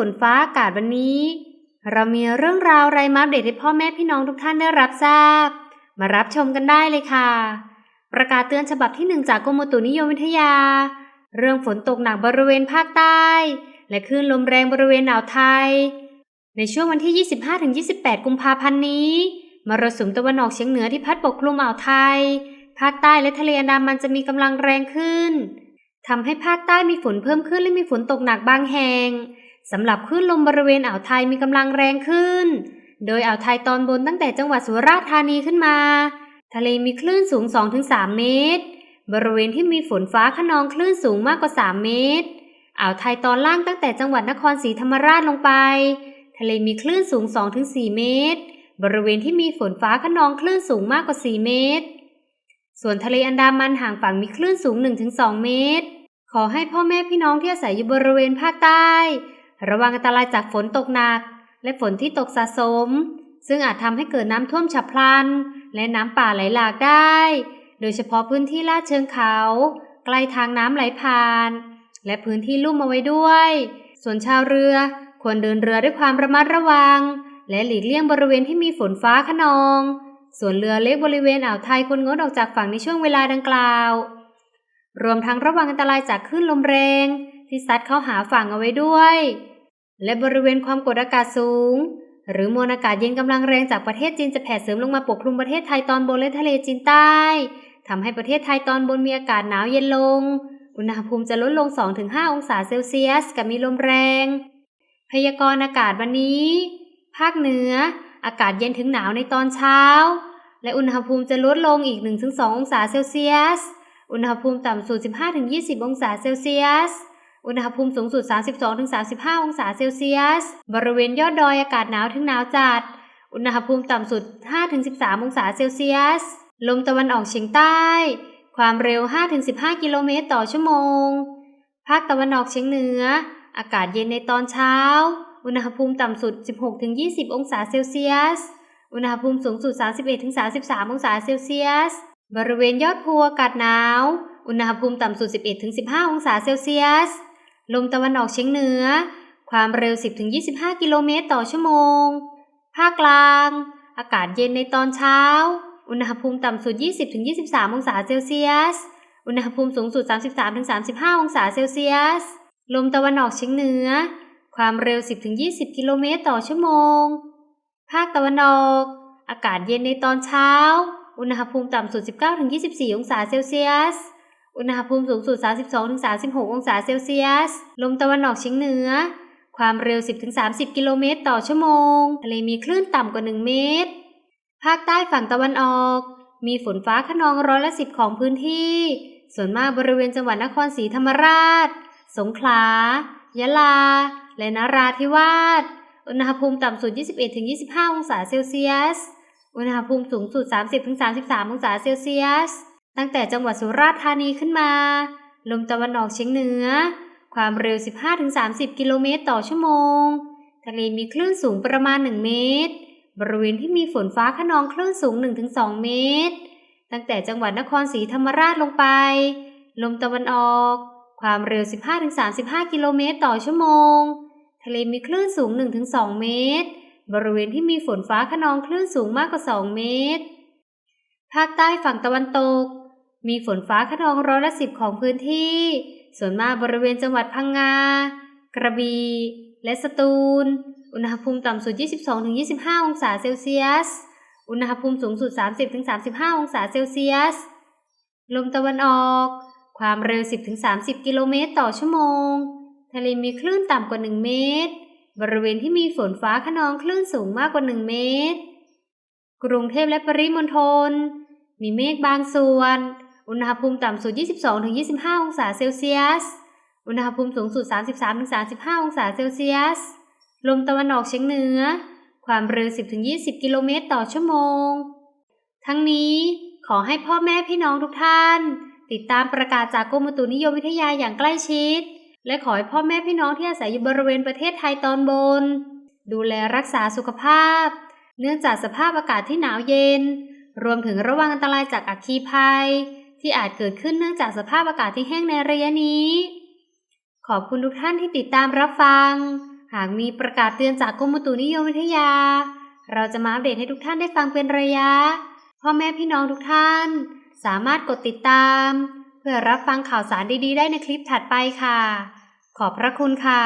ฝนฟ้าอากาศวันนี้ เรามีเรื่องราวไรมาอัปเดตให้พ่อแม่พี่น้องทุกท่านได้รับทราบ มารับชมกันได้เลยค่ะ ประกาศเตือนฉบับที่หนึ่งจากกรมอุตุนิยมวิทยา เรื่องฝนตกหนักบริเวณภาคใต้ และคลื่นลมแรงบริเวณอ่าวไทย ในช่วงวันที่ 25-28 กุมภาพันธ์นี้มรสุมตะวันออกเฉียงเหนือที่พัดปกคลุมอ่าวไทย ภาคใต้และทะเลอันดามันจะมีกำลังแรงขึ้นทำให้ภาคใต้มีฝนเพิ่มขึ้นและมีฝนตกหนักบางแห่ง สำหรับคลื่นลมบริเวณอ่าวไทยมีกำลังแรงขึ้น โดยอ่าวไทยตอนบนตั้งแต่จังหวัดสุราษฎร์ธานีขึ้นมา ทะเลมีคลื่นสูง 2-3 เมตร บริเวณที่มีฝนฟ้าขนองคลื่นสูงมากกว่า 3 เมตร อ่าวไทยตอนล่างตั้งแต่จังหวัดนครศรีธรรมราชลงไป ทะเลมีคลื่นสูง 2-4 เมตร บริเวณที่มีฝนฟ้าขนองคลื่นสูงมากกว่า 4 เมตร ส่วนทะเลอันดามันห่างฝั่งมีคลื่นสูง 1-2 เมตร ขอให้พ่อแม่พี่น้องที่อาศัยอยู่บริเวณภาคใต้ ระวังอันตรายจากฝนตกหนัก และฝนที่ตกสะสม ซึ่งอาจทำให้เกิดน้ำท่วมฉับพลัน และน้ำป่าไหลหลากได้ โดยเฉพาะพื้นที่ลาดเชิงเขา ใกล้ทางน้ำไหลผ่าน และพื้นที่ลุ่มเอาไว้ด้วย ส่วนชาวเรือควรเดินเรือด้วยความระมัดระวัง และหลีกเลี่ยงบริเวณที่มีฝนฟ้าขนอง ส่วนเรือเล็กบริเวณอ่าวไทยควรงดออกจากฝั่งในช่วงเวลาดังกล่าว รวมทั้งระวังอันตรายจากคลื่นลมแรง ที่ซัดเข้าหาฝั่งเอาไว้ด้วย และบริเวณความกดอากาศสูง หรือมวลอากาศเย็นกำลังแรงจากประเทศจีนจะแผ่เสริมลงมาปกคลุมประเทศไทยตอนบนและทะเลจีนใต้ทำให้ประเทศไทยตอนบนมีอากาศหนาวเย็นลง อุณหภูมิจะลดลง 2-5 องศาเซลเซียส กับมีลมแรง พยากรณ์อากาศวันนี้ ภาคเหนือ อากาศเย็นถึงหนาวในตอนเช้า และอุณหภูมิจะลดลงอีก 1-2 องศาเซลเซียส อุณหภูมิต่ำสุด 15-20 องศาเซลเซียส อุณหภูมิสูงสุด 32-35 องศาเซลเซียส บริเวณยอดดอยอากาศหนาวถึงหนาวจัด อุณหภูมิต่ำสุด 5-13 องศาเซลเซียส ลมตะวันออกเฉียงใต้ ความเร็ว 5-15 กิโลเมตรต่อชั่วโมง ภาคตะวันออกเฉียงเหนือ อากาศเย็นในตอนเช้า อุณหภูมิต่ำสุด 16-20 องศาเซลเซียส อุณหภูมิสูงสุด 31-33 องศาเซลเซียส บริเวณยอดภูอากาศหนาว อุณหภูมิต่ำสุด 11-15 องศาเซลเซียส ลมตะวันออกเฉียงเหนือ ความเร็ว 10-25 กิโลเมตรต่อชั่วโมง ภาคกลาง อากาศเย็นในตอนเช้า อุณหภูมิต่ำสุด 20-23 องศาเซลเซียส อุณหภูมิสูงสุด 33-35 องศาเซลเซียส ลมตะวันออกเฉียงเหนือ ความเร็ว 10-20 กิโลเมตรต่อชั่วโมง ภาคตะวันออก อากาศเย็นในตอนเช้า อุณหภูมิต่ำสุด 19-24 องศาเซลเซียส อุณหภูมิสูงสุด 32-36 องศาเซลเซียส ลมตะวันออกเฉียงเหนือ ความเร็ว 10-30 กิโลเมตรต่อชั่วโมง ทะเลมีคลื่นต่ำกว่า 1 เมตร ภาคใต้ฝั่งตะวันออก มีฝนฟ้าขนองร้อยละสิบของพื้นที่ ส่วนมากบริเวณจังหวัดนครศรีธรรมราช สงขลา ยะลา และนราธิวาส อุณหภูมิต่ำสุด 21-25 องศาเซลเซียส อุณหภูมิสูงสุด 30-33 องศาเซลเซียส ตั้งแต่จังหวัดสุราษฎร์ธานีขึ้นมา ลมตะวันออกเฉียงเหนือ ความเร็ว 15-30 กิโลเมตรต่อชั่วโมง ทะเลมีคลื่นสูงประมาณ 1 เมตร บริเวณที่มีฝนฟ้าขนองคลื่นสูง 1-2 เมตร ตั้งแต่จังหวัดนครศรีธรรมราชลงไป ลมตะวันออก ความเร็ว 15-35 กิโลเมตรต่อชั่วโมง ทะเลมีคลื่นสูง 1-2 เมตร บริเวณที่มีฝนฟ้าขนองคลื่นสูงมากกว่า 2 เมตร ภาคใต้ฝั่งตะวันตก มีฝนฟ้าขนองร้อยละสิบของพื้นที่ ส่วนมากบริเวณจังหวัดพังงา กระบี่ และสตูล อุณหภูมิต่ำสุด 22-25 องศาเซลเซียส อุณหภูมิสูงสุด 30-35 องศาเซลเซียส ลมตะวันออก ความเร็ว 10-30 กิโลเมตรต่อชั่วโมง ทะเลมีคลื่นต่ำกว่า 1 เมตร บริเวณที่มีฝนฟ้าขนองคลื่นสูงมากกว่า 1 เมตร กรุงเทพและปริมณฑล มีเมฆบางส่วน อุณหภูมิต่ำสุด 22-25 องศาเซลเซียส อุณหภูมิสูงสุด 33-35 องศาเซลเซียส ลมตะวันออกเฉียงเหนือ ความเร็ว 10-20 กิโลเมตรต่อชั่วโมง ทั้งนี้ขอให้พ่อแม่พี่น้องทุกท่าน ติดตามประกาศจากกรมอุตุนิยมวิทยาอย่างใกล้ชิด และขอให้พ่อแม่พี่น้องที่อาศัยอยู่บริเวณประเทศไทยตอนบน ดูแลรักษาสุขภาพ เนื่องจากสภาพอากาศที่หนาวเย็น รวมถึงระวังอันตรายจากอัคคีภัย ที่อาจเกิดขึ้นเนื่องจากสภาพอากาศที่แห้งในระยะนี้ ขอบคุณทุกท่านที่ติดตามรับฟัง หากมีประกาศเตือนจากกรมอุตุนิยมวิทยา เราจะมาอัปเดตให้ทุกท่านได้ฟังเป็นระยะ พ่อแม่พี่น้องทุกท่าน สามารถกดติดตาม เพื่อรับฟังข่าวสารดีๆ ได้ในคลิปถัดไปค่ะ ขอบพระคุณค่ะ